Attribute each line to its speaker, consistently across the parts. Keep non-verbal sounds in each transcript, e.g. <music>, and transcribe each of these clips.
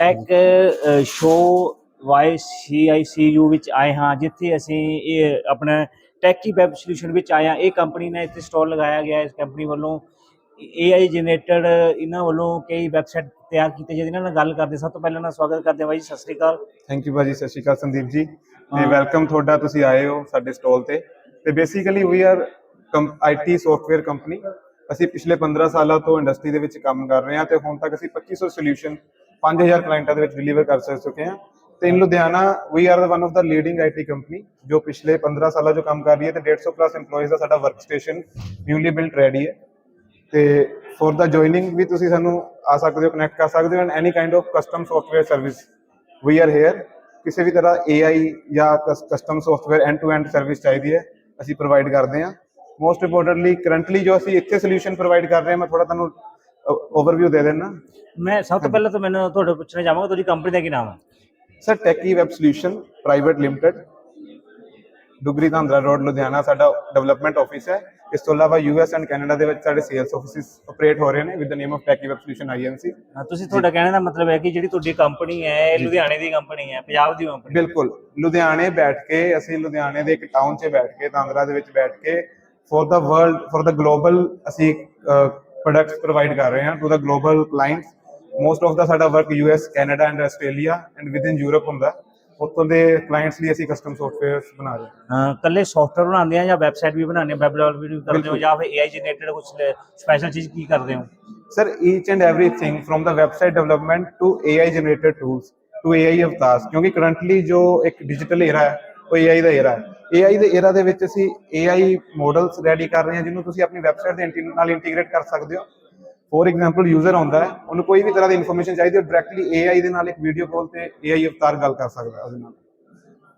Speaker 1: Tech show Y C I C U ਵਿੱਚ ਆਏ ਹਾਂ ਜਿੱਥੇ ਅਸੀਂ ਇਹ ਆਪਣਾ ਟੈਕੀ ਵੈਬ ਸੋਲੂਸ਼ਨ ਵਿੱਚ ਹਾਂ। ਇਹ ਕੰਪਨੀ ਨੇ ਇੱਥੇ ਸਟਾਲ ਲਗਾਇਆ ਗਿਆ ਇਸ ਕੰਪਨੀ ਵੱਲੋਂ AI ਜਨਰੇਟਡ ਇਹਨਾਂ ਵੱਲੋਂ ਕਈ ਵੈਬਸਾਈਟ ਤਿਆਰ ਕੀਤੇ ਜਿਹਦੇ ਨਾਲ ਗੱਲ ਕਰਦੇ। ਸਭ ਤੋਂ ਪਹਿਲਾਂ ਨਾ ਸਵਾਗਤ ਕਰਦੇ ਹਾਂ ਬਾਈ ਜੀ ਸਤਿ ਸ੍ਰੀ ਅਕਾਲ।
Speaker 2: ਥੈਂਕ ਯੂ ਭਾਜੀ ਸਤਿ ਸ਼੍ਰੀ ਅਕਾਲ ਸੰਦੀਪ ਜੀ। ਤੇ
Speaker 1: ਹਾਂ।
Speaker 2: ਵੈਲਕਮ ਤੁਹਾਡਾ ਤੁਸੀਂ ਆਏ ਹੋ ਸਾਡੇ ਸਟਾਲ ਤੇ। ਤੇ basically we are IT software company ਅਸੀਂ ਪਿਛਲੇ 15 ਸਾਲਾਂ ਤੋਂ ਇੰਡਸਟਰੀ ਦੇ ਵਿੱਚ ਕੰਮ ਕਰ ਰਹੇ ਹਾਂ ਤੇ ਹੁਣ ਤੱਕ ਅਸੀਂ 2500 ਸੋਲੂਸ਼ਨ 5000 ਕਲਾਇੰਟਾਂ ਦੇ ਵਿੱਚ ਡਿਲੀਵਰ ਕਰ ਸਕ ਚੁੱਕੇ ਹਾਂ ਤੇ in Ludhiana we are one of the leading IT company ਜੋ ਪਿਛਲੇ 15 ਸਾਲਾਂ ਜੋ ਕੰਮ ਕਰ ਰਹੀ ਹੈ ਤੇ 150 ਪਲੱਸ EMPLOYEES ਦਾ ਸਾਡਾ work station newly built ready ਹੈ। ਤੇ ਫੋਰ ਦਾ ਜੁਆਇਨਿੰਗ ਵੀ ਤੁਸੀਂ ਸਾਨੂੰ ਆ ਸਕਦੇ ਹੋ ਕਨੈਕਟ ਕਰ ਸਕਦੇ ਹੋ and any kind of custom software service we are here ਕਿਸੇ ਵੀ ਤਰ੍ਹਾਂ AI ਜਾਂ custom software end to end service ਚਾਹੀਦੀ ਹੈ, ਅਸੀਂ ਪ੍ਰੋਵਾਈਡ ਕਰਦੇ ਹਾਂ। ਮੋਸਟ ਇੰਪੋਰਟੈਂਟਲੀ ਕਰੰਟਲੀ ਜੋ ਅਸੀਂ ਇੱਥੇ ਸੋਲੂਸ਼ਨ ਪ੍ਰੋਵਾਈਡ ਕਰ ਰਹੇ ਹਾਂ, ਮੈਂ ਥੋੜਾ ਤੁਹਾਨੂੰ ਓਵਰਵਿਊ ਦੇ ਦੇਣਾ।
Speaker 1: ਮੈਂ ਸਭ ਤੋਂ ਪਹਿਲਾਂ ਤਾਂ ਮੈਨੂੰ ਤੁਹਾਡੇ ਪੁੱਛਣਾ ਚਾਹਾਂਗਾ ਤੁਹਾਡੀ ਕੰਪਨੀ ਦਾ ਕੀ ਨਾਮ ਹੈ?
Speaker 2: Sir Techie Web Solution Private Limited Dugri Dhandra road Ludhiana ਸਾਡਾ ਡਿਵੈਲਪਮੈਂਟ ਆਫਿਸ ਹੈ। ਇਸ ਤੋਂ ਇਲਾਵਾ ਯੂਐਸ ਐਂਡ ਕੈਨੇਡਾ ਦੇ ਵਿੱਚ ਸਾਡੇ ਸੇਲਸ ਆਫਿਸਿਸ ਆਪਰੇਟ ਹੋ ਰਹੇ ਨੇ with the name of Techie Web Solution INC
Speaker 1: ਹਾਂ, ਤੁਸੀਂ ਤੁਹਾਡਾ ਕਹਿਣ ਦਾ ਮਤਲਬ ਹੈ ਕਿ ਜਿਹੜੀ ਤੁਹਾਡੀ ਕੰਪਨੀ ਹੈ ਇਹ ਲੁਧਿਆਣੇ ਦੀ ਕੰਪਨੀ ਹੈ ਪੰਜਾਬ ਦੀ ਕੰਪਨੀ
Speaker 2: ਬਿਲਕੁਲ। ਲੁਧਿਆਣੇ ਬੈਠ ਕੇ ਅਸੀਂ ਲੁਧਿਆਣੇ ਦੇ ਇੱਕ ਟਾਊਨ 'ਚ ਬੈਠ ਕੇ ਤਾਂਦਰਾ ਦੇ ਵਿੱਚ ਬੈਠ ਕੇ for the world for the global ਅਸੀਂ ਪ੍ਰੋਡਕਟਸ ਪ੍ਰੋਵਾਈਡ ਕਰ ਰਹੇ ਹਾਂ to the global clients most of the ਸਾਡਾ work US Canada and Australia and within Europe ਹੁੰਦਾ ਉੱਥੋਂ ਦੇ ਕਲਾਇੰਟਸ ਲਈ ਅਸੀਂ ਕਸਟਮ ਸੌਫਟਵੇਅਰਸ ਬਣਾ ਰਹੇ ਹਾਂ
Speaker 1: ਕੱਲੇ ਸੌਫਟਵੇਅਰ ਬਣਾਉਂਦੇ ਆ ਜਾਂ ਵੈਬਸਾਈਟ ਵੀ ਬਣਾਉਂਦੇ ਆ ਵੈਬ ਡਿਵੈਲਪਮੈਂਟ ਵੀ ਕਰਦੇ ਹੋ। ਜਾਂ ਫਿਰ AI ਜਨਰੇਟਡ ਕੁਝ ਸਪੈਸ਼ਲ ਚੀਜ਼ ਕੀ ਕਰਦੇ ਹੋ?
Speaker 2: Sir each and everything from the website development to AI generated tools to AI avatars ਕਿਉਂਕਿ ਕਰੰਟਲੀ ਜੋ ਇੱਕ ਡਿਜੀਟਲ ਏਰਾ ਹੈ ਉਹ AI ਦਾ ਏਰਾ ਹੈ। AI ਦੇ ਏਰਾ ਦੇ ਵਿੱਚ ਅਸੀਂ AI ਮਾਡਲਸ ਰੈਡੀ ਕਰ ਰਹੇ ਹਾਂ, ਜਿਹਨੂੰ ਤੁਸੀਂ ਆਪਣੀ ਵੈਬਸਾਈਟ ਦੇ ਇੰਟੀ- ਨਾਲ ਇੰਟੀਗ੍ਰੇਟ ਕਰ ਸਕਦੇ ਹੋ। ਫੋਰ ਐਗਜ਼ਾਮਪਲ ਯੂਜ਼ਰ ਆਉਂਦਾ ਹੈ, ਉਹਨੂੰ ਕੋਈ ਵੀ ਤਰ੍ਹਾਂ ਦੀ ਇਨਫੋਰਮੇਸ਼ਨ ਚਾਹੀਦੀ ਹੈ ਡਾਇਰੈਕਟਲੀ AI ਦੇ ਨਾਲ ਇੱਕ ਵੀਡੀਓ ਕਾਲ ਤੇ AI ਅਵਤਾਰ ਗੱਲ ਕਰ ਸਕਦਾ ਉਹਦੇ ਨਾਲ।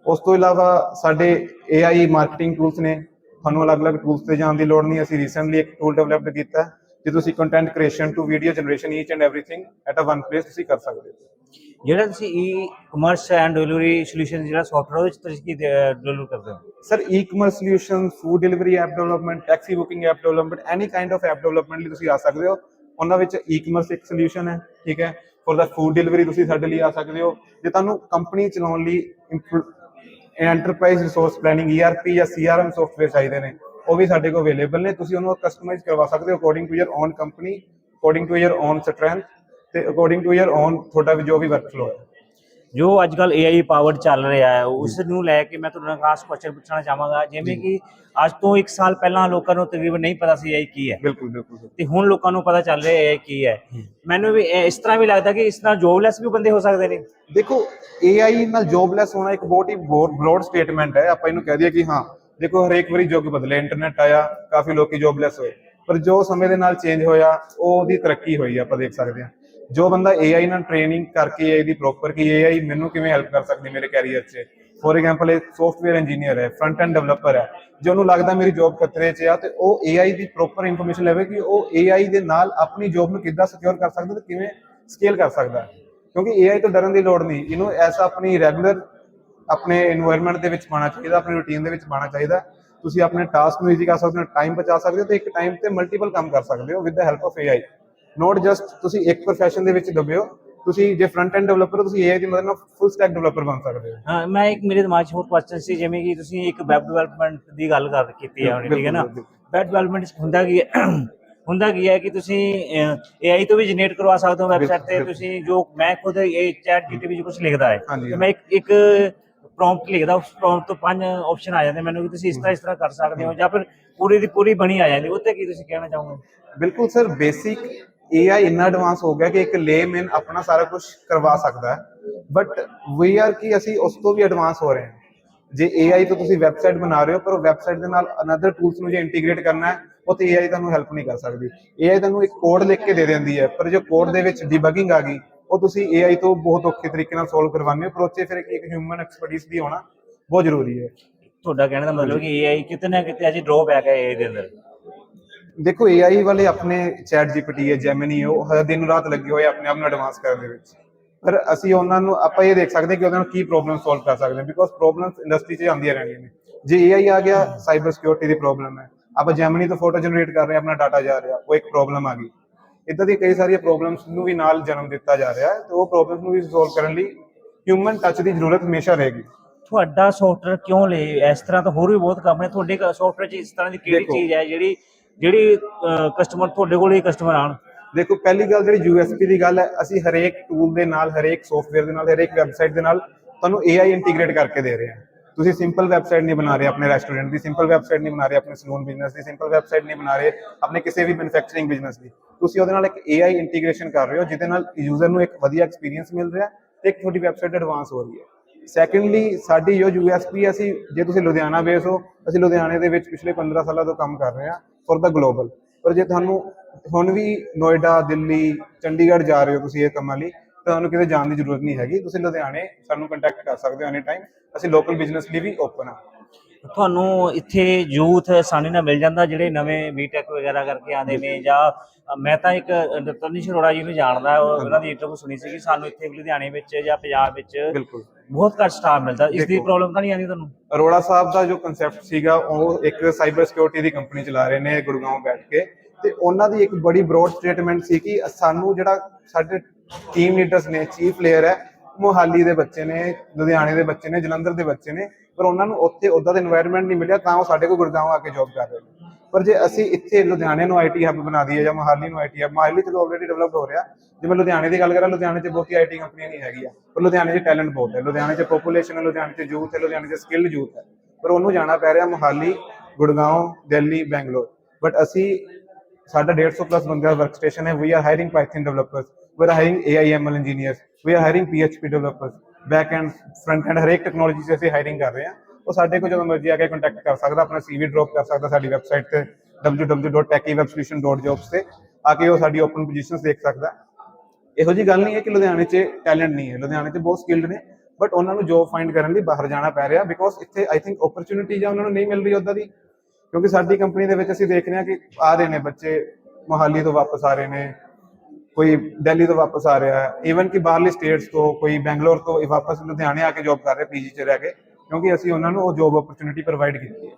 Speaker 2: ਉਸ ਤੋਂ ਇਲਾਵਾ ਸਾਡੇ AI ਮਾਰਕੀਟਿੰਗ ਟੂਲਸ ਨੇ, ਤੁਹਾਨੂੰ ਅਲੱਗ-ਅਲੱਗ ਟੂਲਸ ਤੇ ਜਾਣ ਦੀ ਲੋੜ ਨਹੀਂ, ਅਸੀਂ ਰੀਸੈਂਟਲੀ ਇੱਕ ਟੂਲ ਡਿਵੈਲਪਡ ਕੀਤਾ ਜੇ ਤੁਸੀਂ content creation to video generation each and everything at a one place ਤੁਸੀਂ ਕਰ ਸਕਦੇ ਹੋ।
Speaker 1: ਜਿਹੜਾ ਤੁਸੀਂ e commerce and delivery solution ਜਿਹੜਾ ਸੌਫਟਵੇਅਰ ਉਹਦੇ ਵਿੱਚ ਤੁਸੀਂ ਕੀ ਡਿਲੀਵਰ ਕਰਦੇ ਹੋ?
Speaker 2: Sir ecommerce solution food delivery app development taxi booking app development any kind of app development ਲਈ ਤੁਸੀਂ ਆ ਸਕਦੇ ਹੋ। ਉਹਨਾਂ ਵਿੱਚ ਈ-ਕਮਰਸ ਇੱਕ ਸੋਲੂਸ਼ਨ ਹੈ, ਠੀਕ ਹੈ। ਫॉर ਦਾ ਫੂਡ ਡਿਲੀਵਰੀ ਤੁਸੀਂ ਸਾਡੇ ਲਈ ਆ ਸਕਦੇ ਹੋ। ਜੇ ਤੁਹਾਨੂੰ ਕੰਪਨੀ ਚਲਾਉਣ ਲਈ ਐਂਟਰਪ੍ਰਾਈਜ਼ ਰਿਸੋਰਸ ਪਲੈਨਿੰਗ ERP ਜਾਂ CRM ਸੌਫਟਵੇਅਰ ਚਾਹੀਦੇ ਨੇ, ਉਹ ਵੀ ਸਾਡੇ ਕੋਲ ਅਵੇਲੇਬਲ ਨੇ। ਤੁਸੀਂ ਉਹਨੂੰ ਕਸਟਮਾਈਜ਼ ਕਰਵਾ ਸਕਦੇ ਹੋ according to your own company according to your own strength ਤੇ ਅਕੋਰਡਿੰਗ ਟੂ ਯਰ ਓਨ ਤੁਹਾਡਾ ਵੀ ਜੋ ਵੀ ਵਰਕਫਲੋ ਹੈ।
Speaker 1: ਜੋ ਅੱਜ ਕੱਲ AI ਪਾਵਰਡ ਚੱਲ ਰਿਹਾ ਹੈ ਉਸ ਨੂੰ ਲੈ ਕੇ ਮੈਂ ਤੁਹਾਨੂੰ ਖਾਸ ਕੁਐਸਚਨ ਪੁੱਛਣਾ ਚਾਹਾਂਗਾ ਜਿਵੇਂ ਕਿ ਅੱਜ ਤੋਂ 1 ਸਾਲ ਪਹਿਲਾਂ ਲੋਕਾਂ ਨੂੰ ਤਕਰੀਬਨ ਨਹੀਂ ਪਤਾ ਸੀ AI ਕੀ ਹੈ।
Speaker 2: ਬਿਲਕੁਲ ਬਿਲਕੁਲ।
Speaker 1: ਤੇ ਹੁਣ ਲੋਕਾਂ ਨੂੰ ਪਤਾ ਚੱਲ ਰਿਹਾ ਹੈ AI ਕੀ ਹੈ। ਮੈਨੂੰ ਵੀ ਇਸ ਤਰ੍ਹਾਂ ਵੀ ਲੱਗਦਾ ਕਿ ਇਸ ਨਾਲ ਜੋਬਲੈਸ ਵੀ ਬੰਦੇ ਹੋ ਸਕਦੇ ਨੇ।
Speaker 2: ਦੇਖੋ AI ਨਾਲ ਜੌਬਲੈਸ ਹੋਣਾ ਇੱਕ ਬਹੁਤ ਹੀ ਬ੍ਰੌਡ ਸਟੇਟਮੈਂਟ ਹੈ। ਆਪਾਂ ਇਹਨੂੰ ਕਹਿ ਦਈਏ ਕਿ ਹਾਂ ਦੇਖੋ ਹਰੇਕ ਵਾਰੀ ਯੁੱਗ ਬਦਲੇ ਇੰਟਰਨੈਟ ਆਇਆ ਕਾਫੀ ਲੋਕੀ ਜੌਬਲੈਸ ਹੋਏ। ਪਰ ਜੋ ਸਮੇਂ ਦੇ ਨਾਲ ਚੇਂਜ ਹੋਇਆ ਉਹ ਉਹਦੀ ਤਰੱਕੀ ਹੋਈ ਆਪਾਂ ਦੇਖ ਸਕਦੇ ਹਾਂ। ਜੋ ਬੰਦਾ AI ਨਾਲ ਟ੍ਰੇਨਿੰਗ ਕਰਕੇ AI ਦੀ ਪ੍ਰੋਪਰ ਕਿ AI ਮੈਨੂੰ ਕਿਵੇਂ ਹੈਲਪ ਕਰ ਸਕਦੀ ਮੇਰੇ ਕੈਰੀਅਰ 'ਚ? ਫੋਰ ਐਗਜ਼ਾਮਪਲ ਇਹ ਸੌਫਟਵੇਅਰ ਇੰਜੀਨੀਅਰ ਹੈ ਫਰੰਟ ਐਂਡ ਡਿਵੈਲਪਰ ਹੈ, ਜੇ ਉਹਨੂੰ ਲੱਗਦਾ ਮੇਰੀ ਜੌਬ ਖਤਰੇ 'ਚ ਆ ਤੇ ਉਹ AI ਦੀ ਪ੍ਰੋਪਰ ਇਨਫੋਰਮੇਸ਼ਨ ਲਵੇ ਕਿ ਉਹ AI ਦੇ ਨਾਲ ਆਪਣੀ ਜੌਬ ਨੂੰ ਕਿੱਦਾਂ ਸਿਕਿਉਰ ਕਰ ਸਕਦਾ ਤੇ ਕਿਵੇਂ ਸਕੇਲ ਕਰ ਸਕਦਾ। ਕਿਉਂਕਿ AI ਤੋਂ ਡਰਨ ਦੀ ਲੋੜ ਨਹੀਂ, ਇਹਨੂੰ ਐਸਾ ਆਪਣੀ ਰੈਗੂਲਰ ਆਪਣੇ এনवायरमेंट ਦੇ ਵਿੱਚ ਪਾਣਾ ਚਾਹੀਦਾ, ਆਪਣੀ ਰੁਟੀਨ ਦੇ ਵਿੱਚ ਪਾਣਾ ਚਾਹੀਦਾ। ਤੁਸੀਂ ਆਪਣੇ ਟਾਸਕ ਨੂੰ ਈਜ਼ੀ ਕਰ ਸਕਦੇ ਹੋ ਟਾਈਮ ਬਚਾ ਸਕਦੇ ਹੋ ਤੇ ਇੱਕ ਟਾਈਮ ਤੇ ਮਲਟੀਪਲ ਕੰਮ ਕਰ ਸਕਦੇ ਹੋ with the help of AI not just ਤੁਸੀਂ ਇੱਕ ਪ੍ਰੋਫੈਸ਼ਨ ਦੇ ਵਿੱਚ ਦਬੇ ਹੋ ਤੁਸੀਂ ਜੇ ਫਰੰਟ ਐਂਡ ਡਿਵੈਲਪਰ ਹੋ ਤੁਸੀਂ AI ਦੀ ਮਦਦ ਨਾਲ ਫੁੱਲ ਸਟੈਕ ਡਿਵੈਲਪਰ ਬਣ ਸਕਦੇ ਹੋ।
Speaker 1: ਹਾਂ ਮੈਂ ਇੱਕ ਮੇਰੇ ਦਿਮਾਗ 'ਚ ਹੋਰ ਕੁਐਸਚਨ ਸੀ ਜਿਵੇਂ ਕਿ ਤੁਸੀਂ ਇੱਕ ਵੈਬ ਡਿਵੈਲਪਮੈਂਟ ਦੀ ਗੱਲ ਕਰ ਕੀਤੀ ਹੈ ਹੁਣ ਠੀਕ ਹੈ ਨਾ? ਵੈਬ ਡਿਵੈਲਪਮੈਂਟ ਹੁੰਦਾ ਕੀ ਹੈ <clears throat> ਹੁੰਦਾ ਕੀ ਹੈ ਕਿ ਤੁਸੀਂ AI ਤੋਂ ਵੀ ਜਨਰੇਟ ਕਰਵਾ ਸਕਦੇ ਹੋ ਵੈਬਸਾਈਟ ਤੇ। ਤੁਸੀਂ ਜੋ ਮੈਂ ਖੁਦ ਇਹ ਚੈਟ ਜੀਟੀਪੀ 'ਚ ਕੁਝ ਲਿਖਦਾ ਹੈ ਤੇ ਮੈਂ ਇੱਕ ਇੱਕ ਪ੍ਰੌਂਪਟ ਲਿਖਦਾ ਉਸ ਪ੍ਰੌਂਪਟ ਤੋਂ ਪੰਜ ਆਪਸ਼ਨ ਆ ਜਾਂਦੇ ਮੈਨੂੰ ਕਿ ਤੁਸੀਂ ਇਸ ਤਰ੍ਹਾਂ ਇਸ ਤਰ੍ਹਾਂ ਕਰ ਸਕਦੇ ਹੋ ਜਾਂ ਫਿਰ ਪੂਰੀ ਦੀ ਪੂਰੀ ਬਣੀ ਆ ਜਾਂਦੀ ਉੱਤੇ ਕੀ ਤੁਸੀਂ ਕਹਿਣਾ ਚਾਹੋਗੇ?
Speaker 2: ਬਿਲਕੁਲ ਸਰ ਬੇਸਿਕ AI ਇੰਨਾ ਐਡਵਾਂਸ ਹੋ ਗਿਆ ਕਿ ਇੱਕ ਲੇਮੈਨ ਆਪਣਾ ਸਾਰਾ ਕੁਝ ਕਰਵਾ ਸਕਦਾ ਹੈ। ਬਟ ਵੀ ਆਰ ਕੀ ਅਸੀਂ ਉਸ ਤੋਂ ਵੀ ਐਡਵਾਂਸ ਹੋ ਰਹੇ ਹਾਂ। ਜੇ AI ਤੋਂ ਤੁਸੀਂ ਵੈਬਸਾਈਟ ਬਣਾ ਰਹੇ ਹੋ, ਪਰ ਉਹ ਵੈਬਸਾਈਟ ਦੇ ਨਾਲ ਅਨਦਰ ਟੂਲਸ ਨੂੰ ਜੇ ਇੰਟੀਗ੍ਰੇਟ ਕਰਨਾ ਹੈ, ਉਹ ਤੇ AI ਤੁਹਾਨੂੰ ਹੈਲਪ ਨਹੀਂ ਕਰ ਸਕਦੀ। AI ਤੁਹਾਨੂੰ ਇੱਕ ਕੋਡ ਲਿਖ ਕੇ ਦੇ ਦਿੰਦੀ ਹੈ, ਪਰ ਜੋ ਕੋਡ ਦੇ ਵਿੱਚ ਡੀਬਗਿੰਗ ਆ ਗਈ, ਉਹ ਤੁਸੀਂ AI ਤੋਂ ਬਹੁਤ ਔਖੇ ਤਰੀਕੇ ਨਾਲ ਸੋਲਵ ਕਰਵਾਉਂਦੇ ਹੋ, ਪਰ ਉੱਥੇ ਫਿਰ ਇੱਕ ਇੱਕ ਹਿਊਮਨ ਐਕਸਪਰਟਿਸ ਦੀ ਹੋਣਾ ਬਹੁਤ ਜ਼ਰੂਰੀ ਹੈ।
Speaker 1: ਤੁਹਾਡਾ ਕਹਿਣ ਦਾ ਮਤਲਬ ਕਿ AI ਕਿਤੇ ਨਾ ਕਿਤੇ ਅਜੇ ਡਰੋਬੈਕ ਹੈ AI ਦੇ ਅੰਦਰ।
Speaker 2: ਦੇਖੋ AI ਵਾਲੇ ਆਪਣੇ ਚੈਟ ਜੀਪੀਟੀ ਹੈ ਜੈਮਨੀ ਹੈ ਉਹ ਹਰ ਦਿਨ ਰਾਤ ਲੱਗੇ ਹੋਏ ਆਪਣੇ ਆਪ ਨੂੰ ਐਡਵਾਂਸ ਕਰਨ ਦੇ ਵਿੱਚ। ਪਰ ਅਸੀਂ ਉਹਨਾਂ ਨੂੰ ਆਪਾਂ ਇਹ ਦੇਖ ਸਕਦੇ ਕਿ ਉਹਨਾਂ ਨੂੰ ਕੀ ਪ੍ਰੋਬਲਮ ਸੋਲਵ ਕਰ ਸਕਦੇ ਹਾਂ ਬਿਕੋਜ਼ ਪ੍ਰੋਬਲਮਸ ਇੰਡਸਟਰੀ 'ਚ ਆਉਂਦੀਆਂ ਰਹਿੰਦੀਆਂ ਨੇ। ਜੇ AI ਆ ਗਿਆ ਸਾਈਬਰ ਸਿਕਿਉਰਿਟੀ ਦੀ ਪ੍ਰੋਬਲਮ ਹੈ। ਆਪਾਂ ਜੈਮਨੀ ਤੋਂ ਫੋਟੋ ਜਨਰੇਟ ਕਰ ਰਹੇ ਆਪਣਾ ਡਾਟਾ ਜਾ ਰਿਹਾ ਉਹ ਇੱਕ ਪ੍ਰੋਬਲਮ ਆ ਗਈ। ਇਦਾਂ ਦੀ ਕਈ ਸਾਰੀਆਂ ਪ੍ਰੋਬਲਮਸ ਨੂੰ ਵੀ ਨਾਲ ਜਨਮ ਦਿੱਤਾ ਜਾ ਰਿਹਾ ਹੈ ਤੇ ਉਹ ਪ੍ਰੋਬਲਮਸ ਨੂੰ ਵੀ ਸੋਲਵ ਕਰਨ ਲਈ ਹਿਊਮਨ ਟੱਚ ਦੀ ਜ਼ਰੂਰਤ ਹਮੇਸ਼ਾ ਰਹੇਗੀ।
Speaker 1: ਤੁਹਾਡਾ ਸੌਫਟਵੇਅਰ ਕਿਉਂ ਲਏ? ਇਸ ਤਰ੍ਹਾਂ ਤਾਂ ਹੋਰ ਵੀ ਬਹੁਤ ਕੰਮ ਨੇ ਤੁਹਾਡੇ ਸੌਫਟਵੇਅਰ 'ਚ ਇਸ ਤਰ੍ਹਾਂ ਦੀ ਕਿਹੜੀ। ਚੀਜ਼ ਹੈ ਜਿਹੜੀ ਜਿਹੜੀ ਕਸਟਮਰ ਤੁਹਾਡੇ ਕੋਲ ਹੀ ਕਸਟਮਰ ਆਣ
Speaker 2: ਦੇਖੋ, ਪਹਿਲੀ ਗੱਲ ਜਿਹੜੀ USP ਦੀ ਗੱਲ ਹੈ, ਅਸੀਂ ਹਰੇਕ ਟੂਲ ਦੇ ਨਾਲ, ਹਰੇਕ ਸੌਫਟਵੇਅਰ ਦੇ ਨਾਲ, ਹਰੇਕ ਵੈਬਸਾਈਟ ਦੇ ਨਾਲ ਤੁਹਾਨੂੰ AI ਇੰਟੀਗ੍ਰੇਟ ਕਰਕੇ ਦੇ ਰਹੇ ਹਾਂ। ਤੁਸੀਂ ਸਿੰਪਲ ਵੈਬਸਾਈਟ ਨਹੀਂ ਬਣਾ ਰਹੇ ਆਪਣੇ ਰੈਸਟੋਰੈਂਟ ਦੀ ਸਿੰਪਲ ਵੈਬਸਾਈਟ ਨਹੀਂ ਬਣਾ ਰਹੇ ਆਪਣੇ ਸਲੂਨ ਬਿਜ਼ਨਸ ਦੀ ਸਿੰਪਲ ਵੈਬਸਾਈਟ ਨਹੀਂ ਬਣਾ ਰਹੇ ਆਪਣੇ ਕਿਸੇ ਵੀ ਮੈਨੂਫੈਕਚਰਿੰਗ ਬਿਜ਼ਨਸ ਦੀ। ਤੁਸੀਂ ਉਹਦੇ ਨਾਲ ਇੱਕ AI ਇੰਟੀਗ੍ਰੇਸ਼ਨ ਕਰ ਰਹੇ ਹੋ, ਜਿਹਦੇ ਨਾਲ ਯੂਜ਼ਰ ਨੂੰ ਇੱਕ ਵਧੀਆ ਐਕਸਪੀਰੀਅੰਸ ਮਿਲ ਰਿਹਾ ਤੇ ਇੱਕ ਤੁਹਾਡੀ ਵੈਬਸਾਈਟ ਐਡਵਾਂਸ ਹੋ ਰਹੀ ਹੈ। ਸੈਕੰਡਲੀ ਸਾਡੀ ਜੋ USP ਹੈ, ਅਸੀਂ ਜੇ ਤੁਸੀਂ ਲੁਧਿਆਣਾ ਬੇਸ ਹੋ, ਅਸੀਂ ਲੁਧਿਆਣੇ ਦੇ ਵਿੱਚ ਪਿਛਲੇ 15 ਸਾਲਾਂ ਤੋਂ ਕੰਮ ਕਰ ਰਹੇ ਹਾਂ ਫॉर ਦਾ ਗਲੋਬਲ ਪਰ ਜੇ ਤੁਹਾਨੂੰ ਹੁਣ ਵੀ ਨੋਇਡਾ, ਦਿੱਲੀ, ਚੰਡੀਗੜ੍ਹ ਜਾ ਰਹੇ ਹੋ ਤੁਸੀਂ ਇਹ ਕੰਮਾਂ ਲਈ, ਤਾਂ ਤੁਹਾਨੂੰ ਕਿਤੇ ਜਾਣ ਦੀ ਜ਼ਰੂਰਤ ਨਹੀਂ ਹੈਗੀ। ਤੁਸੀਂ ਲੁਧਿਆਣੇ ਸਾਨੂੰ ਕੰਟੈਕਟ ਕਰ ਸਕਦੇ ਹੋ ਐਨੀ ਟਾਈਮ ਅਸੀਂ ਲੋਕਲ ਬਿਜ਼ਨਸ ਲਈ ਵੀ ਓਪਨ ਆ
Speaker 1: ਤੁਹਾਨੂੰ ਇੱਥੇ ਯੂਥ ਆਸਾਨੀ ਨਾਲ ਮਿਲ ਜਾਂਦਾ ਜਿਹੜੇ ਨਵੇਂ ਬੀਟੈਕ ਵਗੈਰਾ ਕਰਕੇ ਆਉਂਦੇ ਨੇ ਜਾਂ ਮੈਂ ਤਾਂ ਇੱਕ ਤਨਿਸ਼ ਅਰੋੜਾ ਜੀ ਨੂੰ ਜਾਣਦਾ ਉਹ ਉਹਨਾਂ ਦੀ ਇੰਟਰਵਿਊ ਸੁਣੀ ਸੀ ਕਿ ਸਾਨੂੰ ਇੱਥੇ ਲੁਧਿਆਣੇ ਵਿੱਚ ਜਾਂ ਪੰਜਾਬ ਵਿੱਚ
Speaker 2: ਬਿਲਕੁਲ।
Speaker 1: ਬਹੁਤ ਘੱਟ ਸਟਾਫ ਮਿਲਦਾ ਇਸ ਦੀ। ਪ੍ਰੋਬਲਮ ਤਾਂ ਨਹੀਂ ਆਉਂਦੀ ਤੁਹਾਨੂੰ?
Speaker 2: ਅਰੋੜਾ ਸਾਹਿਬ ਦਾ ਜੋ ਕਨਸੈਪਟ ਸੀਗਾ ਉਹ ਇੱਕ ਸਾਈਬਰ ਸਿਕਿਉਰਿਟੀ ਦੀ ਕੰਪਨੀ ਚਲਾ ਰਹੇ ਨੇ ਗੁੜਗਾਉਂ ਬੈਠ ਕੇ ਤੇ ਉਹਨਾਂ ਦੀ ਇੱਕ ਬੜੀ ਬ੍ਰੌਡ ਸਟੇਟਮੈਂਟ ਸੀ ਕਿ ਸਾਨੂੰ ਜਿਹੜਾ ਸਾਡੇ ਟੀਮ ਲੀਡਰਸ ਨੇ ਚੀਫ ਪਲੇਅਰ ਹੈ ਮੋਹਾਲੀ ਦੇ ਬੱਚੇ ਨੇ ਲੁਧਿਆਣੇ ਦੇ ਬੱਚੇ ਨੇ ਜਲੰਧਰ ਦੇ ਬੱਚੇ ਨੇ ਪਰ ਉਹਨਾਂ ਨੂੰ ਉੱਥੇ ਉਦਾਂ ਦਾ এনवायरमेंट ਨਹੀਂ ਮਿਲਿਆ, ਤਾਂ ਉਹ ਸਾਡੇ ਕੋਲ ਗੁਰਗਾਉਂ ਆ ਕੇ ਜੌਬ ਕਰ ਰਹੇ ਨੇ। ਪਰ ਜੇ ਅਸੀਂ ਇੱਥੇ ਲੁਧਿਆਣੇ ਨੂੰ ਆਈਟੀ ਹੱਬ ਬਣਾ ਦਈਏ ਜਾਂ ਮੋਹਾਲੀ ਨੂੰ ਆਈਟੀ ਹੱਬ ਮੋਹਾਲੀ ਚਲੋ ਆਲਰੇਡੀ ਡਿਵੈਲਪ ਹੋ ਰਿਹਾ। ਜੇ ਮੈਂ ਲੁਧਿਆਣੇ ਦੀ ਗੱਲ ਕਰਾਂ, ਲੁਧਿਆਣੇ 'ਚ ਬਹੁਤੀ ਆਈਟੀ ਕੰਪਨੀਆਂ ਨਹੀਂ ਹੈਗੀਆਂ ਪਰ ਲੁਧਿਆਣੇ 'ਚ ਟੈਲੈਂਟ ਬਹੁਤ ਹੈ। ਲੁਧਿਆਣੇ 'ਚ ਪੋਪੂਲੇਸ਼ਨ ਹੈ, ਲੁਧਿਆਣੇ 'ਚ ਯੂਥ ਹੈ, ਲੁਧਿਆਣੇ 'ਚ ਸਕਿੱਲ ਯੂਥ ਹੈ। ਪਰ ਉਹਨੂੰ ਜਾਣਾ ਪੈ ਰਿਹਾ ਮੋਹਾਲੀ ਗੁੜਗਾਉਂ ਦਿੱਲੀ, ਬੈਂਗਲੌਰ। ਬਟ ਅਸੀਂ ਸਾਡਾ 150 ਪਲੱਸ ਬੰਦੇ ਦਾ ਵਰਕਸਟੇਸ਼ਨ ਹੈ। We are hiring Python developers we are hiring AIML engineers we are hiring PHP developers back end front end ਹਰੇਕ ਟੈਕਨੋਲੋਜੀ 'ਚ ਅਸੀਂ ਹਾਇਰਿੰਗ ਕਰ ਰਹੇ ਹਾਂ। ਉਹ ਸਾਡੇ ਕੋਲ ਜਦੋਂ ਮਰਜ਼ੀ ਆ ਕੇ ਕੰਟੈਕਟ ਕਰ ਸਕਦਾ, ਆਪਣਾ ਸੀਵੀ ਡ੍ਰੌਪ ਕਰ ਸਕਦਾ ਸਾਡੀ ਵੈਬਸਾਈਟ ਤੇ www.techwebsolution.jobs ਤੇ, ਆ ਕੇ ਉਹ ਸਾਡੀ ਓਪਨ ਪੋਜੀਸ਼ਨਸ ਦੇਖ ਸਕਦਾ। ਇਹੋ ਜੀ ਗੱਲ ਨਹੀਂ ਹੈ ਕਿ ਲੁਧਿਆਣੇ 'ਚ ਟੈਲੈਂਟ ਨਹੀਂ ਹੈ। ਲੁਧਿਆਣੇ 'ਚ ਬਹੁਤ ਸਕਿਲਡ ਨੇ ਬਟ ਉਹਨਾਂ ਨੂੰ ਜੋਬ ਫਾਈਂਡ ਕਰਨ ਲਈ ਬਾਹਰ ਜਾਣਾ ਪੈ ਰਿਹਾ ਬਿਕੋਜ਼ ਇੱਥੇ ਆਈ ਥਿੰਕ ਓਪਰਚ्युनिटी ਜਾਂ ਉਹਨਾਂ ਨੂੰ ਨਹੀਂ ਮਿਲ ਰਹੀ ਉਦਾਂ ਦੀ, ਕਿਉਂਕਿ ਸਾਡੀ ਕੰਪਨੀ ਦੇ ਵਿੱਚ ਅਸੀਂ ਦੇਖ ਰਹੇ ਹਾਂ ਕਿ ਆ ਰਹੇ ਨੇ ਬੱਚੇ, ਮੋਹਾਲੀ ਤੋਂ ਵਾਪਸ ਆ ਰਹੇ ਨੇ ਕੋਈ ਦਿੱਲੀ ਤੋਂ ਵਾਪਸ ਆ ਰਿਹਾ ਹੈ। ਈਵਨ ਕਿ ਬਾਹਰਲੀ ਸਟੇਟਸ ਤੋਂ ਕੋਈ ਬੈਂਗਲੌਰ ਤੋਂ ਵਾਪਸ ਲੁਧਿਆਣੇ ਆ ਕੇ ਜੌਬ ਕਰ ਰਿਹਾ ਪੀਜੀ ਚ ਰਹਿ ਕੇ ਕਿਉਂਕਿ ਅਸੀਂ ਉਹਨਾਂ ਨੂੰ ਉਹ ਜੌਬ ਓਪਰਚ्युनिटी ਪ੍ਰੋਵਾਈਡ ਕੀਤੀ ਹੈ।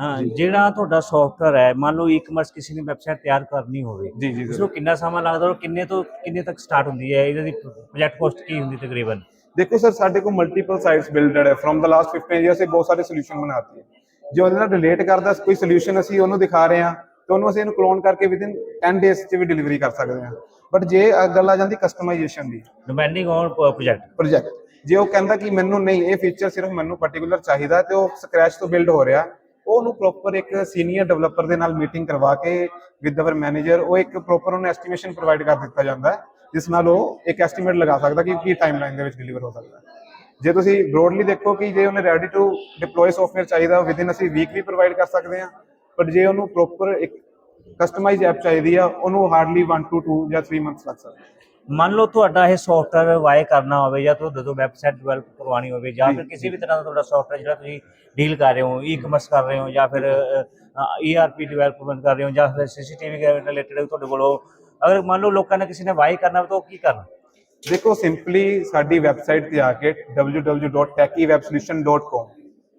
Speaker 1: ਹਾਂ ਜਿਹੜਾ ਤੁਹਾਡਾ ਸੌਫਟਵੇਅਰ ਹੈ ਮੰਨ ਲਓ ਈ-ਕਮਰਸ ਕਿਸੇ ਨੇ ਵੈਬਸਾਈਟ ਤਿਆਰ ਕਰਨੀ ਹੋਵੇ
Speaker 2: ਜੀ ਜੀ
Speaker 1: ਉਸ ਨੂੰ ਕਿੰਨਾ ਸਮਾਂ ਲੱਗਦਾ ਔਰ ਕਿੰਨੇ ਤੋਂ ਕਿੰਨੇ ਤੱਕ ਸਟਾਰਟ ਹੁੰਦੀ ਹੈ? ਇਹਦੀ ਪ੍ਰੋਜੈਕਟ ਕੋਸਟ ਕੀ ਹੁੰਦੀ ਤਕਰੀਬਨ?
Speaker 2: ਦੇਖੋ ਸਰ ਸਾਡੇ ਕੋਲ ਮਲਟੀਪਲ ਸਾਈਟਸ ਬਿਲਡਡ ਹੈ। ਫਰਮ ਦਾ ਲਾਸਟ 15 ਇਅਰਸ ਸੇ ਬਹੁਤ ਸਾਰੇ ਸੋਲੂਸ਼ਨ ਬਣਾਤੀ ਜੋ ਉਹਦੇ ਨਾਲ ਰਿਲੇਟ ਕਰਦਾ ਕੋਈ ਸੋਲੂਸ਼ਨ ਅਸੀਂ ਉਹਨੂੰ ਦਿਖਾ ਰਹੇ ਹਾਂ ਤੇ ਉਹਨੂੰ ਅਸੀਂ ਇਹਨੂੰ ਕਲੋਨ ਕਰਕੇ ਵਿਦਿਨ 10 ਡੇਜ਼ 'ਚ ਵੀ ਡਿਲੀਵਰੀ ਕਰ ਸਕਦੇ ਹਾਂ। ਬਟ ਜੇ ਗੱਲ ਆ ਜਾਂਦੀ ਕਸਟਮਾਈਜੇਸ਼ਨ ਦੀ।
Speaker 1: ਡਿਪੈਂਡਿੰਗ ਔਨ ਪ੍ਰੋਜੈਕਟ
Speaker 2: ਪ੍ਰੋਜੈਕਟ ਜੇ ਉਹ ਕਹਿੰਦਾ ਕਿ ਮੈਨੂੰ ਨਹੀਂ ਇਹ ਫੀਚਰ ਸਿਰਫ ਮੈਨੂੰ ਪਾਰਟਿਕੂਲਰ ਚਾਹੀਦਾ ਤੇ ਉਹ ਸਕ੍ਰੈਚ ਤੋਂ ਬਿਲਡ ਹੋ ਰਿਹਾ ਉਹਨੂੰ ਪ੍ਰੋਪਰ ਇੱਕ ਸੀਨੀਅਰ ਡਿਵੈਲਪਰ ਦੇ ਨਾਲ ਮੀਟਿੰਗ ਕਰਵਾ ਕੇ ਵਿਦ ਅਵਰ ਮੈਨੇਜਰ ਉਹ ਇੱਕ ਪ੍ਰੋਪਰ ਉਹਨੂੰ ਐਸਟੀਮੇਸ਼ਨ ਪ੍ਰੋਵਾਈਡ ਕਰ ਦਿੱਤਾ ਜਾਂਦਾ ਹੈ ਜਿਸ ਨਾਲ ਉਹ ਇੱਕ ਐਸਟੀਮੇਟ ਲਗਾ ਸਕਦਾ ਕਿ ਕੀ ਟਾਈਮਲਾਈਨ ਦੇ ਵਿੱਚ ਡਿਲੀਵਰ ਹੋ ਸਕਦਾ ਹੈ। ਜੇ ਤੁਸੀਂ ਬ੍ਰੋਡਲੀ ਦੇਖੋ ਕਿ ਜੇ ਉਹਨੇ ਰੈਡੀ ਟੂ ਡਿਪਲੋਏ ਸੌਫਟਵੇਅਰ ਚਾਹੀਦਾ ਵਿਦਿਨ ਅਸੀਂ ਵੀਕ ਵੀ ਪ੍ਰੋਵਾਈਡ ਕਰ ਸਕਦੇ ਹਾਂ ਬਟ ਜੇ ਉਹਨੂੰ ਪ੍ਰੋਪਰ ਇੱਕ ਕਸਟਮਾਈਜ਼ ਐਪ ਚਾਹੀਦੀ ਆ ਉਹਨੂੰ ਹਾਰਡਲੀ 1 ਟੂ 2 ਜਾਂ 3 ਮੰਥਸ ਲੱਗ ਸਕਦੇ
Speaker 1: ਮੰਨ ਲਓ ਤੁਹਾਡਾ ਇਹ ਸੌਫਟਵੇਅਰ ਵਾਈ ਕਰਨਾ ਹੋਵੇ ਜਾਂ ਤੁਹਾਡੇ ਤੋਂ ਵੈਬਸਾਈਟ ਡਿਵੈਲਪ ਕਰਵਾਉਣੀ ਹੋਵੇ ਜਾਂ ਫਿਰ ਕਿਸੇ ਵੀ ਤਰ੍ਹਾਂ ਦਾ ਤੁਹਾਡਾ ਸੌਫਟਵੇਅਰ ਜਿਹੜਾ ਤੁਸੀਂ ਡੀਲ ਕਰ ਰਹੇ ਹੋ ਈ-ਕਮਰਸ ਕਰ ਰਹੇ ਹੋ ਜਾਂ ਫਿਰ ਈਆਰਪੀ ਡਿਵੈਲਪਮੈਂਟ ਕਰ ਰਹੇ ਹੋ ਜਾਂ ਫਿਰ ਸੀਸੀਟੀਵੀ ਰਿਲੇਟਡ ਤੁਹਾਡੇ ਕੋਲੋਂ ਅਗਰ ਮੰਨ ਲਓ ਲੋਕਾਂ ਨੇ ਕਿਸੇ ਨੇ ਵਾਈ ਕਰਨਾ ਹੋਵੇ ਤਾਂ ਉਹ ਕੀ ਕਰਨਾ?
Speaker 2: ਦੇਖੋ ਸਿੰਪਲੀ ਸਾਡੀ ਵੈਬਸਾਈਟ ਤੇ ਆ ਕੇ www.techywebsolution.com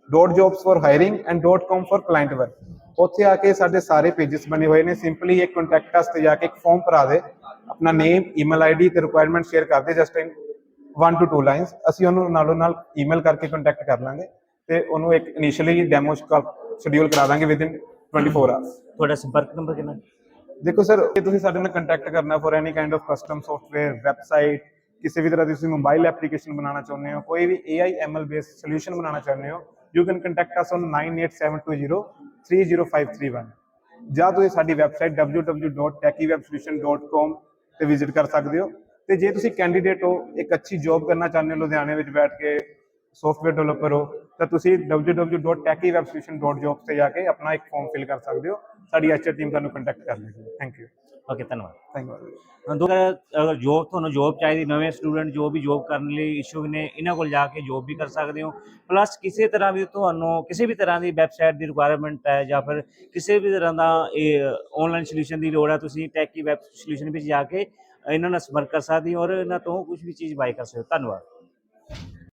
Speaker 2: .jobs for hiring and .com for client work ਉੱਥੇ ਆ ਕੇ ਸਾਡੇ ਸਾਰੇ ਪੇजेस ਬਣੇ ਹੋਏ ਨੇ। ਸਿੰਪਲੀ ਇੱਕ ਕੰਟੈਕਟ ਅਸ ਤੇ ਜਾ ਕੇ ਇੱਕ ਫਾਰਮ ਭਰਾ ਦੇ ਆਪਣਾ ਨੇਮ ਈਮੇਲ ਆਈਡੀ ਤੇ ਰਿਕੁਆਇਰਮੈਂਟ ਸ਼ੇਅਰ ਕਰ ਦੇ ਜਸਟ ਇਨ 1 ਟੂ 2 ਲਾਈਨਸ ਅਸੀਂ ਉਹਨੂੰ ਨਾਲੋਂ ਨਾਲ ਈਮੇਲ ਕਰਕੇ ਕੰਟੈਕਟ ਕਰ ਲਾਂਗੇ ਤੇ ਉਹਨੂੰ ਇੱਕ ਇਨੀਸ਼ੀਅਲੀ ਡੈਮੋ ਸ਼ਡਿਊਲ ਕਰਾ ਦਾਂਗੇ ਵਿਦ ਇਨ 24 ਆਵਰਸ
Speaker 1: ਤੁਹਾਡਾ ਸੰਪਰਕ ਨੰਬਰ ਕਿੰਨਾ?
Speaker 2: ਦੇਖੋ ਸਰ ਜੇ ਤੁਸੀਂ ਸਾਡੇ ਨਾਲ ਕੰਟੈਕਟ ਕਰਨਾ for any kind of custom software website ਕਿਸੇ ਵੀ ਤਰ੍ਹਾਂ ਦੀ ਤੁਸੀਂ ਮੋਬਾਈਲ ਐਪਲੀਕੇਸ਼ਨ ਬਣਾਉਣਾ ਚਾਹੁੰਦੇ ਹੋ ਕੋਈ ਵੀ AI ML ਬੇਸਡ ਸੋਲੂਸ਼ਨ ਬਣਾਉਣਾ ਚਾਹੁੰਦੇ ਹੋ you can contact us on 9872030531 ਜਾਂ ਤੁਸੀਂ ਸਾਡੀ ਵੈਬਸਾਈਟ www.techywebsolution.com ਤੇ ਵਿਜ਼ਿਟ ਕਰ ਸਕਦੇ ਹੋ। ਤੇ ਜੇ ਤੁਸੀਂ ਕੈਂਡੀਡੇਟ ਹੋ, ਇੱਕ ਅੱਛੀ ਜੌਬ ਕਰਨਾ ਚਾਹੁੰਦੇ ਹੋ, ਲੁਧਿਆਣੇ ਵਿੱਚ ਬੈਠ ਕੇ ਸੌਫਟਵੇਅਰ ਡਿਵੈਲਪਰ ਹੋ, ਤਾਂ ਤੁਸੀਂ www.techywebsolution.jobs ਤੇ ਜਾ ਕੇ ਆਪਣਾ ਇੱਕ ਫਾਰਮ ਫਿਲ ਕਰ ਸਕਦੇ ਹੋ। ਸਾਡੀ ਐਚਆਰ ਟੀਮ ਤੁਹਾਨੂੰ ਕੰਟੈਕਟ ਕਰ ਲੇਗੀ ਥੈਂਕ ਯੂ
Speaker 1: ਓਕੇ ਧੰਨਵਾਦ।
Speaker 2: ਥੈਂਕ ਯੂ
Speaker 1: ਹਾਂ, ਦੋ ਅਗਰ ਅਗਰ ਜੋਬ ਤੁਹਾਨੂੰ ਜੋਬ ਚਾਹੀਦੀ ਨਵੇਂ ਸਟੂਡੈਂਟ ਜੋ ਵੀ ਜੋਬ ਕਰਨ ਲਈ ਇਸ਼ੂ ਨੇ ਇਹਨਾਂ ਕੋਲ ਜਾ ਕੇ ਜੋਬ ਵੀ ਕਰ ਸਕਦੇ ਹੋ। ਪਲੱਸ ਕਿਸੇ ਤਰ੍ਹਾਂ ਵੀ ਤੁਹਾਨੂੰ ਕਿਸੇ ਵੀ ਤਰ੍ਹਾਂ ਦੀ ਵੈਬਸਾਈਟ ਦੀ ਰਿਕੁਆਇਰਮੈਂਟ ਹੈ ਜਾਂ ਫਿਰ ਕਿਸੇ ਵੀ ਤਰ੍ਹਾਂ ਦਾ ਇਹ ਆਨਲਾਈਨ ਸੋਲੂਸ਼ਨ ਦੀ ਲੋੜ ਹੈ ਤੁਸੀਂ ਟੈਕੀ ਵੈਬ ਸੋਲੂਸ਼ਨ ਵਿੱਚ ਜਾ ਕੇ ਇਹਨਾਂ ਨਾਲ ਸੰਪਰਕ ਕਰ ਸਕਦੇ ਹੋ ਔਰ ਇਹਨਾਂ ਤੋਂ ਕੁਝ ਵੀ ਚੀਜ਼ ਬਾਈ ਕਰ ਸਕਦੇ ਹੋ। ਧੰਨਵਾਦ।